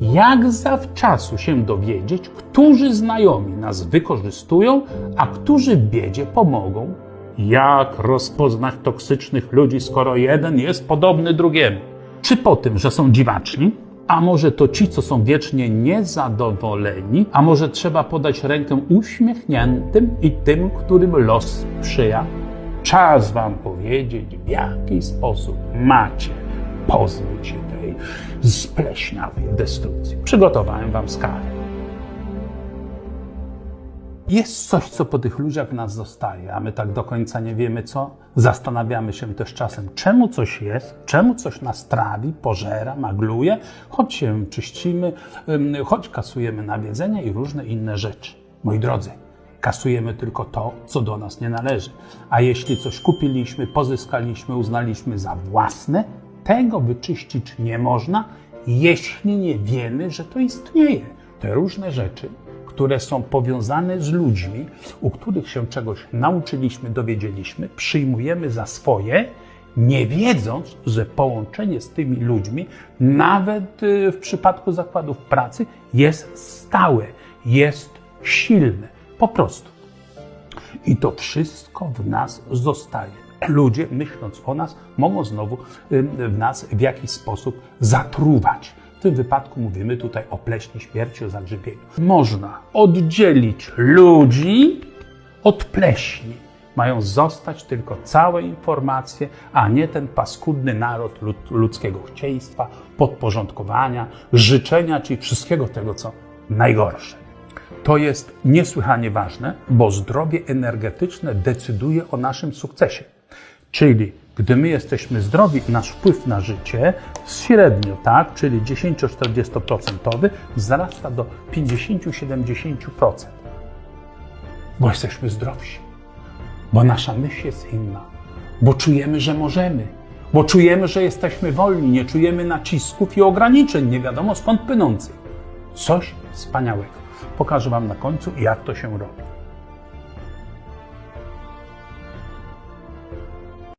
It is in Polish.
Jak zawczasu się dowiedzieć, którzy znajomi nas wykorzystują, a którzy biedzie pomogą? Jak rozpoznać toksycznych ludzi, skoro jeden jest podobny drugiemu? Czy po tym, że są dziwaczni? A może to ci, co są wiecznie niezadowoleni? A może trzeba podać rękę uśmiechniętym i tym, którym los sprzyja? Czas wam powiedzieć, w jaki sposób macie pozbyć się tej spleśniałej destrukcji. Przygotowałem wam skalę. Jest coś, co po tych ludziach nas zostaje, a my tak do końca nie wiemy co. Zastanawiamy się też czasem, czemu coś jest, czemu coś nas trawi, pożera, magluje, choć się czyścimy, choć kasujemy nawiedzenia i różne inne rzeczy. Moi drodzy, kasujemy tylko to, co do nas nie należy. A jeśli coś kupiliśmy, pozyskaliśmy, uznaliśmy za własne, tego wyczyścić nie można, jeśli nie wiemy, że to istnieje. Te różne rzeczy, które są powiązane z ludźmi, u których się czegoś nauczyliśmy, dowiedzieliśmy, przyjmujemy za swoje, nie wiedząc, że połączenie z tymi ludźmi, nawet y, w przypadku zakładów pracy, jest stałe, jest silne. Po prostu. I to wszystko w nas zostaje. Ludzie, myśląc o nas, mogą znowu w nas w jakiś sposób zatruwać. W tym wypadku mówimy tutaj o pleśni śmierci, o zagrzybieniu. Można oddzielić ludzi od pleśni. Mają zostać tylko całe informacje, a nie ten paskudny naród lud- ludzkiego chcieństwa, podporządkowania, życzenia, czyli wszystkiego tego, co najgorsze. To jest niesłychanie ważne, bo zdrowie energetyczne decyduje o naszym sukcesie. Czyli gdy my jesteśmy zdrowi, nasz wpływ na życie średnio, tak, czyli 10-40% wzrasta do 50-70%. Bo jesteśmy zdrowsi, bo nasza myśl jest inna, bo czujemy, że możemy, bo czujemy, że jesteśmy wolni, nie czujemy nacisków i ograniczeń, nie wiadomo skąd płynących. Coś wspaniałego. Pokażę Wam na końcu, jak to się robi.